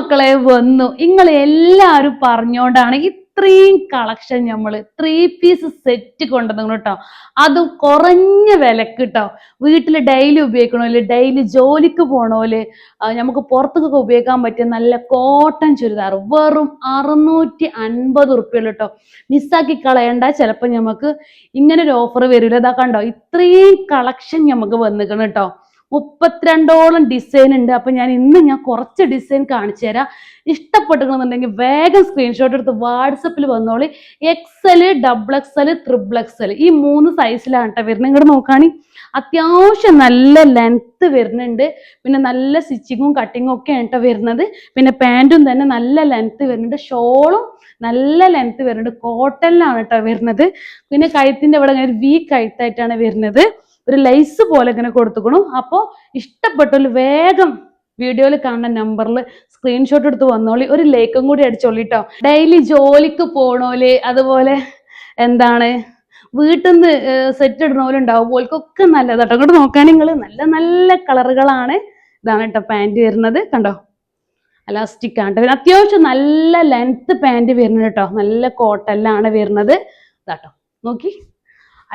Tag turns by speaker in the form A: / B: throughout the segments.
A: മക്കളെ വന്നു. നിങ്ങൾ എല്ലാവരും പറഞ്ഞോണ്ടാണ് ഇത്രയും കളക്ഷൻ നമ്മൾ ത്രീ പീസ് സെറ്റ് കൊണ്ടുവന്നു കേട്ടോ. അതും കുറഞ്ഞ വിലക്ക് കേട്ടോ വീട്ടിൽ ഡെയിലി ഉപയോഗിക്കണോൽ ഡെയിലി ജോലിക്ക് പോണോൽ നമുക്ക് പുറത്തൊക്കെ ഉപയോഗിക്കാൻ പറ്റിയ നല്ല കോട്ടൺ ചുരിദാർ വെറും അറുന്നൂറ്റി അൻപത് ഉറുപ്പ്യുള്ളൂ കേട്ടോ മിസ്സാക്കി കളയണ്ട ചിലപ്പോൾ നമുക്ക് ഇങ്ങനെ ഒരു ഓഫർ വരില്ല ഇതാ കണ്ടോ ഇത്രയും കളക്ഷൻ നമുക്ക് വന്നിക്കണം കേട്ടോ മുപ്പത്തിരണ്ടോളം ഡിസൈൻ ഉണ്ട്. അപ്പൊ ഞാൻ ഇന്ന് ഞാൻ കുറച്ച് ഡിസൈൻ കാണിച്ചു തരാം. ഇഷ്ടപ്പെട്ടിട്ടുണ്ടെന്നുണ്ടെങ്കിൽ വേഗം സ്ക്രീൻഷോട്ട് എടുത്ത് വാട്സപ്പിൽ വന്നോളി. XL double XL triple XL ഈ മൂന്ന് സൈസിലാണ് കേട്ടോ വരുന്നത്. ഇങ്ങോട്ട് നോക്കാണി. അത്യാവശ്യം നല്ല ലെങ്ത്ത് വരുന്നുണ്ട്. പിന്നെ നല്ല സ്റ്റിച്ചിങ്ങും കട്ടിങ്ങും ഒക്കെ ആണ് കേട്ടോ വരുന്നത്. പിന്നെ പാന്റും തന്നെ നല്ല ലെങ്ത്ത് വരുന്നുണ്ട്. ഷോളും നല്ല ലെങ്ത്ത് വരുന്നുണ്ട്. കോട്ടണിലാണ് കേട്ടോ വരുന്നത്. പിന്നെ കഴുത്തിന്റെ ഇവിടെ വീക്ക് കഴുത്തായിട്ടാണ് വരുന്നത്. ഒരു ലൈസ് പോലെ ഇങ്ങനെ കൊടുത്തുക്കണു. അപ്പോൾ ഇഷ്ടപ്പെട്ടൊരു വേഗം വീഡിയോയിൽ കാണുന്ന നമ്പറിൽ സ്ക്രീൻഷോട്ട് എടുത്ത് വന്നോളി. ഒരു ലേക്കും കൂടി അടിച്ചോളി കേട്ടോ ഡെയിലി ജോലിക്ക് പോണോൽ അതുപോലെ എന്താണ്? വീട്ടിൽ നിന്ന് സെറ്റ് ഇടുന്നവരുണ്ടാവും ഓൽക്കൊക്കെ നല്ലതാട്ടോ അങ്ങോട്ട് നോക്കാൻ നിങ്ങൾ നല്ല നല്ല കളറുകളാണ് ഇതാണ് കേട്ടോ പാന്റ് വരുന്നത്. കണ്ടോ? അലാസ്റ്റിക് ആണ് പിന്നെ അത്യാവശ്യം നല്ല ലെങ്ത് പാന്റ് വരുന്നത് കേട്ടോ നല്ല കോട്ടനിലാണ് വരുന്നത്. ഇതാട്ടോ നോക്കി.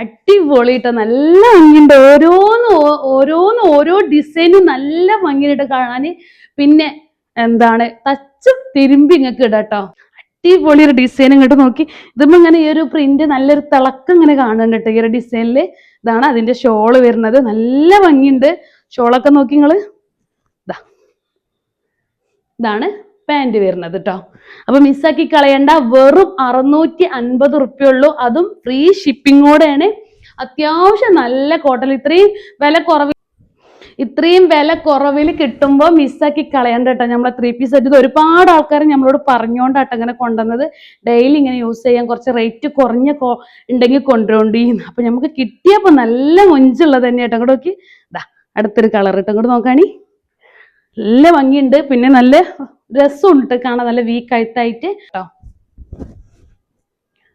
A: അടിപൊളി ട്ടോ നല്ല ഭംഗിയുണ്ട്. ഓരോന്ന് ഓരോന്ന് ഓരോ ഡിസൈനും നല്ല ഭംഗിയായിട്ട് കാണാൻ പിന്നെ എന്താണ് തച്ചും തിരുമ്പി ഇങ്ങക്ക് ഇടാട്ടോ അടിപൊളി ഒരു ഡിസൈൻ ഇങ്ങോട്ട് നോക്കി. ഇതുമ്പോ ഇങ്ങനെ ഈ ഒരു പ്രിന്റ് നല്ലൊരു തിളക്കം ഇങ്ങനെ കാണുന്നുണ്ട് കേട്ടോ ഈ ഒരു ഡിസൈനിൽ ഇതാണ് അതിന്റെ ഷോൾ വരുന്നത്. നല്ല ഭംഗിയുണ്ട്. ഷോളൊക്കെ നോക്കി നിങ്ങൾ ഇതാ ഇതാണ് പാന്റ് വരുന്നത് കേട്ടോ അപ്പൊ മിസ്സാക്കി കളയണ്ട. വെറും അറുന്നൂറ്റി അൻപത് ഉറുപ്പ്യുള്ളൂ അതും ഫ്രീ ഷിപ്പിങ്ങോടെയാണ് അത്യാവശ്യം നല്ല കോട്ടൺ. ഇത്രയും വില കുറവ് ഇത്രയും വില കുറവിൽ കിട്ടുമ്പോൾ മിസ്സാക്കി കളയണ്ട കേട്ടോ നമ്മളെ ത്രീ പീസ് സെറ്റ് ഇത് ഒരുപാട് ആൾക്കാർ നമ്മളോട് പറഞ്ഞുകൊണ്ടാട്ടോ ഇങ്ങനെ കൊണ്ടുവന്നത്. ഡെയിലി ഇങ്ങനെ യൂസ് ചെയ്യാൻ കുറച്ച് റേറ്റ് കുറഞ്ഞ ഉണ്ടെങ്കിൽ കൊണ്ടുപോകേണ്ടി അപ്പൊ നമുക്ക് കിട്ടിയപ്പോൾ നല്ല മൊഞ്ചുള്ളത് തന്നെ കേട്ടോ അങ്ങോട്ട് നോക്കി. ഇതാ അടുത്തൊരു കളർ ഇട്ടോ അങ്ങോട്ട് നോക്കാണി. നല്ല ഭംഗിയുണ്ട്. പിന്നെ നല്ല രസമുണ്ട് കാണാൻ നല്ല വീക്ക് ആയിട്ടായിട്ട്. കേട്ടോ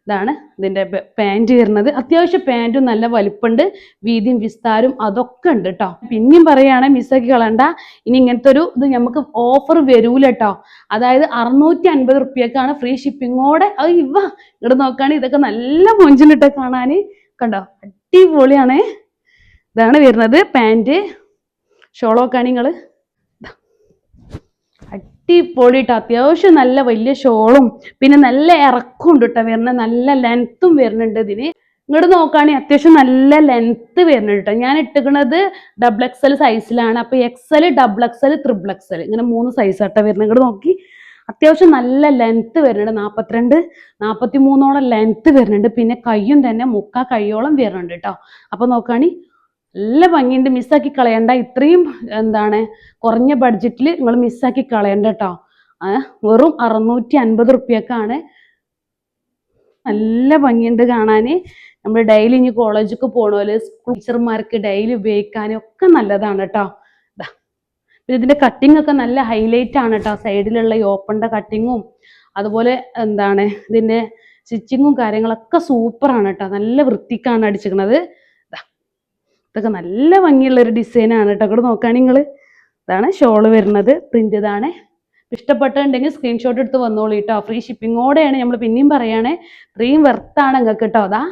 A: ഇതാണ് ഇതിന്റെ പാന്റ് വരുന്നത്. അത്യാവശ്യം പാന്റും നല്ല വലിപ്പുണ്ട്. വീതിയും വിസ്താരവും അതൊക്കെ ഉണ്ട് കേട്ടോ പിന്നെയും പറയുകയാണെങ്കിൽ മിസ്സാക്കി കളണ്ട ഇനി ഇങ്ങനത്തെ ഒരു ഇത് നമുക്ക് ഓഫർ വരൂല കേട്ടോ അതായത് അറുന്നൂറ്റി അൻപത് റുപ്യക്കാണ് ഫ്രീ ഷിപ്പിങ്ങോടെ അത് ഇവ ഇവിടെ നോക്കുകയാണെങ്കിൽ ഇതൊക്കെ നല്ല മൊഞ്ചിലിട്ട് കാണാൻ കണ്ടോ? അടിപൊളിയാണ്. ഇതാണ് വരുന്നത് പാന്റ് ഷോളോക്കാണ് നിങ്ങൾ അടിപൊളിയിട്ട് അത്യാവശ്യം നല്ല വലിയ ഷോളും പിന്നെ നല്ല ഇറക്കും ഉണ്ട് കേട്ടോ വരുന്ന. നല്ല ലെങ്ത്തും വരുന്നുണ്ട് ഇതിന്. ഇങ്ങോട്ട് നോക്കുകയാണെങ്കിൽ അത്യാവശ്യം നല്ല ലെങ്ത്ത് വരുന്നുണ്ട് കേട്ടോ ഞാൻ ഇട്ടുക്കുന്നത് ഡബിൾ എക്സൽ സൈസിലാണ് അപ്പൊ XL double XL triple XL ഇങ്ങനെ മൂന്ന് സൈസ് ആട്ടോ വരുന്നത് ഇങ്ങോട്ട് നോക്കി. അത്യാവശ്യം നല്ല ലെങ്ത്ത് വരുന്നുണ്ട്. നാൽപ്പത്തിരണ്ട് നാൽപ്പത്തി മൂന്നോളം ലെങ്ത്ത് വരുന്നുണ്ട്. പിന്നെ കയ്യും തന്നെ മുക്കാ കയ്യോളം വരുന്നുണ്ട് കേട്ടോ അപ്പൊ നോക്കുകയാണെങ്കിൽ നല്ല ഭംഗിയുണ്ട്. മിസ്സാക്കി കളയണ്ട. ഇത്രയും എന്താണ് കുറഞ്ഞ ബഡ്ജറ്റിൽ നിങ്ങൾ മിസ്സാക്കി കളയണ്ട കേട്ടോ വെറും അറുന്നൂറ്റി അൻപത് റുപ്യക്കാണ്. നല്ല ഭംഗിയുണ്ട് കാണാൻ നമ്മൾ ഡെയിലി ഇനി കോളേജൊക്കെ പോകണമല്ലോ സ്കൂൾ ടീച്ചർമാർക്ക് ഡെയിലി ഉപയോഗിക്കാനും ഒക്കെ നല്ലതാണ് കേട്ടോ. പിന്നെ ഇതിന്റെ കട്ടിംഗ് ഒക്കെ നല്ല ഹൈലൈറ്റ് ആണ് കേട്ടോ സൈഡിലുള്ള ഈ ഓപ്പണിന്റെ കട്ടിങ്ങും അതുപോലെ എന്താണ് ഇതിന്റെ സ്റ്റിച്ചിങ്ങും കാര്യങ്ങളൊക്കെ സൂപ്പറാണ് കേട്ടോ നല്ല വൃത്തിക്കാണ് അടിച്ചിരിക്കണത്. ദാ. ഇതൊക്കെ നല്ല ഭംഗിയുള്ള ഒരു ഡിസൈൻ ആണ് കേട്ടോ. കൂടെ നോക്കുകയാണ് നിങ്ങൾ ഇതാണ് ഷോൾ വരുന്നത്. പ്രിന്റ് ഇതാണ്. ഇഷ്ടപ്പെട്ടുണ്ടെങ്കിൽ സ്ക്രീൻഷോട്ട് എടുത്ത് വന്നോളൂ കേട്ടോ. ഫ്രീ ഷിപ്പിങ്ങോടെയാണ് നമ്മൾ പിന്നെയും പറയുകയാണെ ഇത്രയും വെർത്താണ് നിങ്ങൾക്ക് കേട്ടോ. അതാ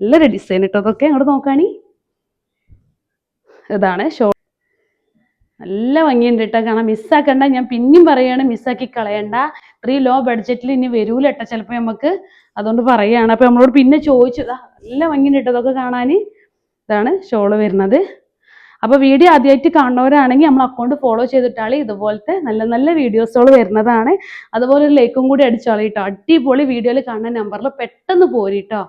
A: നല്ലൊരു ഡിസൈൻ കേട്ടോ. അതൊക്കെ അങ്ങോട്ട് നോക്കാണി. ഇതാണ് ഷോൾ നല്ല ഭംഗിയുണ്ട് കേട്ടോ. കാരണം മിസ്സാക്കണ്ട ഞാൻ പിന്നെയും പറയാണ് മിസ്സാക്കി കളയണ്ട. ഇത്രയും ലോ ബഡ്ജറ്റിൽ ഇനി വരൂല കേട്ടോ ചിലപ്പോൾ നമുക്ക് അതുകൊണ്ട് പറയുകയാണ് അപ്പൊ നമ്മളോട് പിന്നെ ചോദിച്ചു. "ദാ, നല്ല ഭംഗിയുണ്ട് കേട്ടോ അതൊക്കെ കാണാൻ. ഇതാണ് ഷോൾ വരുന്നത്. അപ്പോൾ വീഡിയോ ആദ്യമായിട്ട് കാണുന്നവരാണെങ്കിൽ നമ്മൾ അക്കൗണ്ട് ഫോളോ ചെയ്തിട്ടാളി ഇതുപോലത്തെ നല്ല നല്ല വീഡിയോസുകൾ വരുന്നതാണ്. അതുപോലെ ഒരു ലൈക്കും കൂടി അടിച്ചോളി കേട്ടോ അടിപൊളി വീഡിയോയിൽ കാണുന്ന നമ്പറിൽ പെട്ടെന്ന് പോരിട്ടോ.